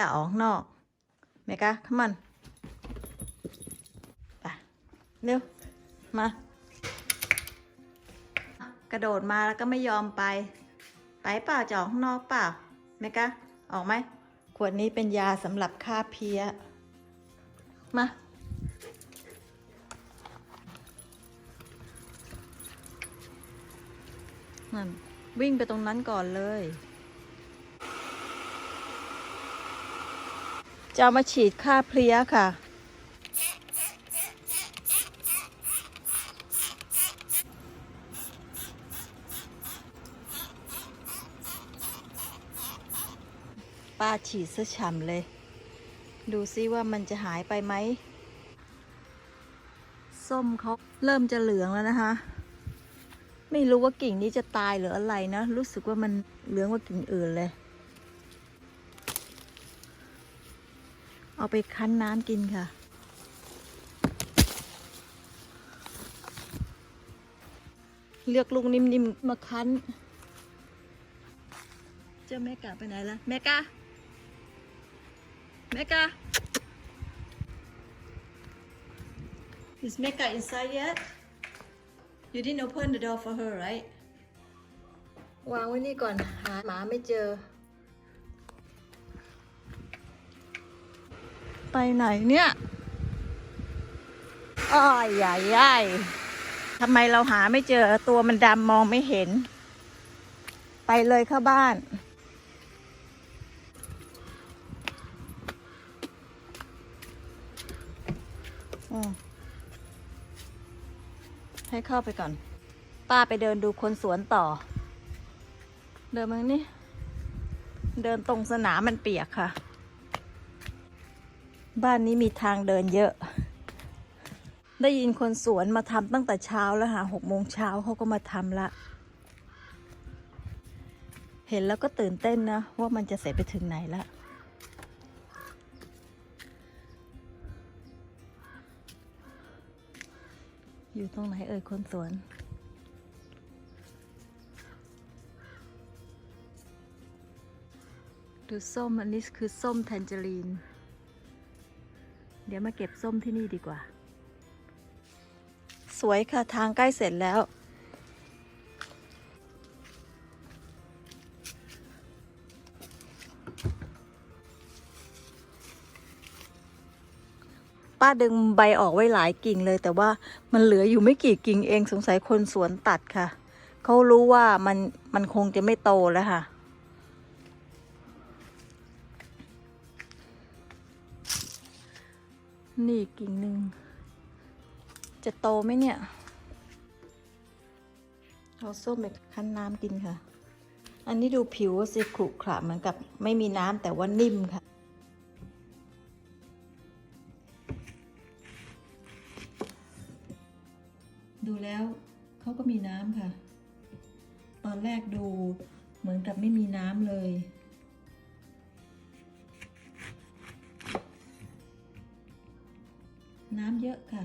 กะออกนอกเมกะขมันไปเร็ว มา กระโดดมาแล้วก็ไม่ยอมไป ไปเปล่าจะออกข้างนอกเปล่าเมกะออกไหม ขวดนี้เป็นยาสำหรับฆ่าเพี้ย มานั่นวิ่งไปตรงนั้นก่อนเลย จะมาฉีดฆ่าเพลี้ยค่ะ ป้าฉีดซะฉ่ำเลย ดูซิว่ามันจะหายไปไหม ส้มเขาเริ่มจะเหลืองแล้วนะคะ ไม่รู้ว่ากิ่งนี้จะตายหรืออะไรนะ รู้สึกว่ามันเหลืองกว่ากิ่งอื่นเลย เอาไปคั้นน้ำกินค่ะ เลือกลูกนิ่มๆมาคั้น เจ้าแม่กาไปไหนละแม่กาแม่กา Is Mecca inside yet? You didn't open the door for her, right? วางไว้นี่ก่อน หาหมาไม่เจอ ไปไหนเนี่ยอ้อยใหญ่ใหญ่ทำไมเราหาไม่เจอตัวมันดำมองไม่เห็น ไปเลยเข้าบ้านอให้เข้าไปก่อน ป้าไปเดินดูคนสวนต่อ เดินมานี่ เดินตรงสนามมันเปียกค่ะ บ้านนี้มีทางเดินเยอะ ได้ยินคนสวนมาทำตั้งแต่เช้าแล้วค่ะหกโมงเช้าเขาก็มาทำละ เห็นแล้วก็ตื่นเต้นนะ ว่ามันจะเสร็จไปถึงไหนละอยู่ตรงไหนเอ่ยคนสวนดูส้มอันนี้คือส้มแทนเจอรีน เดี๋ยวมาเก็บส้มที่นี่ดีกว่า สวยค่ะทางใกล้เสร็จแล้ว ป้าดึงใบออกไว้หลายกิ่งเลย แต่ว่ามันเหลืออยู่ไม่กี่กิ่งเองสงสัยคนสวนตัดค่ะ เขารู้ว่ามันมันคงจะไม่โตแล้วค่ะ นี่กกิ่งหนึ่ง จะโตไหมเนี่ย เอาส้มไปคั้นน้ำกินค่ะ อันนี้ดูผิวสิขรุขระเหมือนกับไม่มีน้ำแต่ว่านิ่มค่ะดูแล้วเขาก็มีน้ำค่ะ ตอนแรกดูเหมือนกับไม่มีน้ำเลย น้ำเยอะค่ะ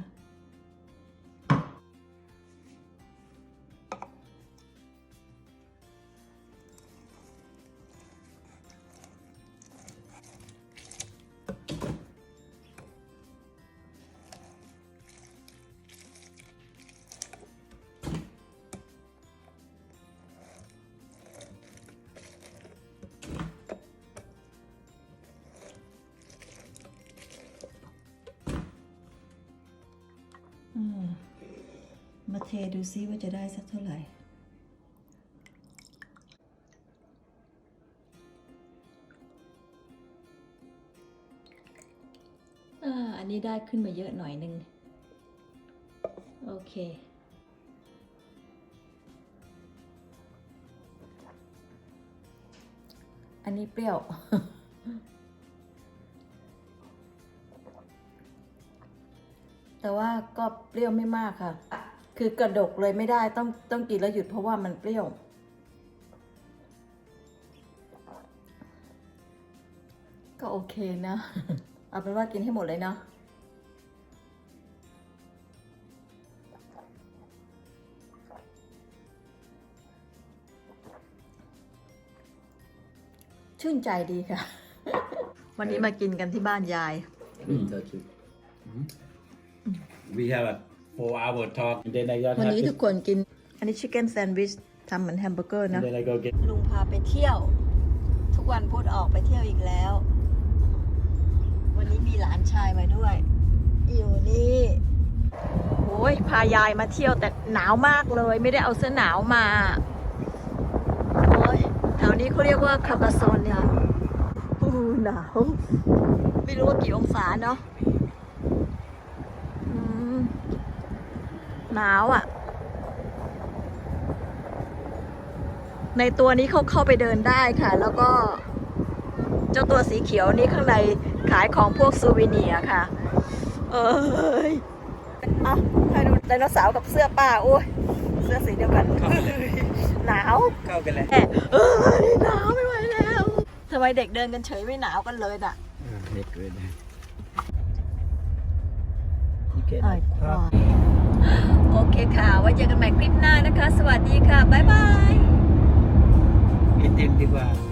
ดูซิว่าจะได้สักเท่าไหร่อ่าอันนี้ได้ขึ้นมาเยอะหน่อยนึง โอเคอันนี้เปรี้ยว แต่ว่าก็เปรี้ยวไม่มากค่ะ คือกระดกเลยไม่ได้ต้องต้องกินแล้วหยุดเพราะว่ามันเปรี้ยว ก็โอเคนะ เอาเป็นว่ากินให้หมดเลยเนาะชื่นใจดีค่ะ วันนี้มากินกันที่บ้านยาย Mm. We have a four-hour talk, and then I got วัน have นี้ to, ทุกคนกิน อันนี้ชิคเก้นแซนด์วิชทำเหมือนแฮมเบอร์เกอร์ and นะ then I go get ลุงพาไปเที่ยว ทุกวันพุธออกไปเที่ยวอีกแล้ว วันนี้มีหลานชายมาด้วย อยู่นี่โอ้ยพายายมาเที่ยวแต่หนาวมากเลย ไม่ได้เอาเสื้อหนาวมาโอ้ยแถวนี้เขาเรียกว่าคาบาซอนเนี่ยอู้หนาว ไม่รู้ว่ากี่องศาเนาะอืมห นาวอะ ในตัวนี้เขาเข้าไปเดินได้ค่ะ แล้วก็ เจ้าตัวสีเขียวนี้ข้างในขายของพวกซูวิเนียร์ค่ะ เอ้ยเอาให้ดูไดโนเสาร์กับเสื้อป้าโอ้ยเสื้อสีเดียวกัน หนาวเข้ากันเลยแม่เอ้ยหนาวไม่ไหวแล้วทำไมเด็กเดินกันเฉยไม่หนาวกันเลยน่ะเด็กเลยอ่อยโอ เคค่ะ ไว้เจอกันใหม่คลิปหน้านะคะ สวัสดีค่ะ บ๊ายบายกินเองดีกว่า